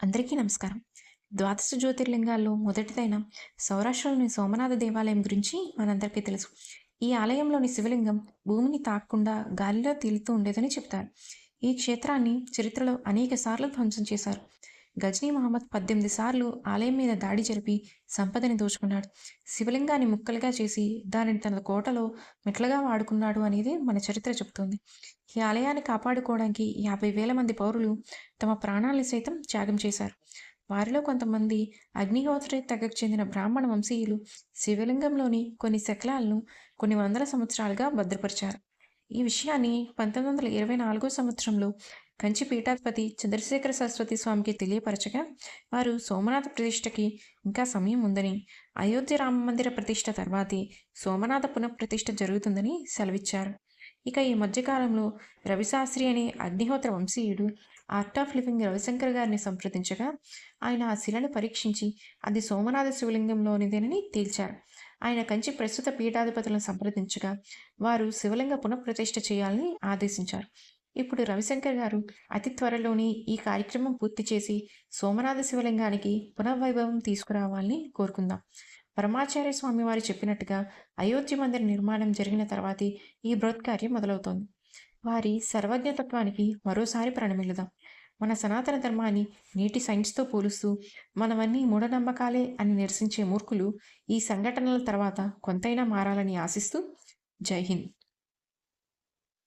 అందరికీ నమస్కారం. ద్వాదశ జ్యోతిర్లింగాల్లో మొదటిదైన సౌరాష్ట్రలోని సోమనాథ దేవాలయం గురించి మనందరికీ తెలుసు. ఈ ఆలయంలోని శివలింగం భూమిని తాకకుండా గాలిలో తేలుతూ ఉండేదని చెప్తారు. ఈ క్షేత్రాన్ని చరిత్రలో అనేక సార్లు ధ్వంసం చేశారు. గజనీ మహమ్మద్ పద్దెనిమిది సార్లు ఆలయం మీద దాడి జరిపి సంపదని దోచుకున్నాడు. శివలింగాన్ని ముక్కలుగా చేసి దానిని తన కోటలో మెట్లగా వాడుకున్నాడు అనేది మన చరిత్ర చెబుతుంది. ఈ ఆలయాన్ని కాపాడుకోవడానికి యాభై వేల మంది పౌరులు తమ ప్రాణాలను సైతం త్యాగం చేశారు. వారిలో కొంతమంది అగ్నిహోత్రి తెగకు చెందిన బ్రాహ్మణ వంశీయులు శివలింగంలోని కొన్ని శకలాలను కొన్ని వందల సంవత్సరాలుగా భద్రపరిచారు. ఈ విషయాన్ని పంతొమ్మిది వందల ఇరవై నాలుగో సంవత్సరంలో కంచి పీఠాధిపతి చంద్రశేఖర సరస్వతి స్వామికి తెలియపరచగా వారు సోమనాథ ప్రతిష్టకి ఇంకా సమయం ఉందని అయోధ్య రామ మందిర ప్రతిష్ట తర్వాతే సోమనాథ పునఃప్రతిష్ఠ జరుగుతుందని సెలవిచ్చారు. ఇక ఈ మధ్యకాలంలో రవిశాస్త్రి అనే అగ్నిహోత్ర వంశీయుడు ఆర్ట్ ఆఫ్ లివింగ్ రవిశంకర్ గారిని సంప్రదించగా ఆయన ఆ శిలను పరీక్షించి అది సోమనాథ శివలింగంలోనిదేనని తేల్చారు. ఆయన కంచి ప్రస్తుత పీఠాధిపతులను సంప్రదించగా వారు శివలింగ పునఃప్రతిష్ఠ చేయాలని ఆదేశించారు. ఇప్పుడు రవిశంకర్ గారు అతి త్వరలోనే ఈ కార్యక్రమం పూర్తి చేసి సోమనాథ శివలింగానికి పునర్వైభవం తీసుకురావాలని కోరుకుందాం. పరమాచార్య స్వామి వారు చెప్పినట్టుగా అయోధ్య మందిర నిర్మాణం జరిగిన తర్వాతే ఈ బృహత్కార్యం మొదలవుతోంది. వారి సర్వజ్ఞతత్వానికి మరోసారి ప్రణమిల్లుదాం. మన సనాతన ధర్మాన్ని నేటి సైన్స్తో పోలుస్తూ మనవన్నీ మూఢనమ్మకాలే అని నిరసించే మూర్ఖులు ఈ సంఘటనల తర్వాత కొంతైనా మారాలని ఆశిస్తూ జై హింద్.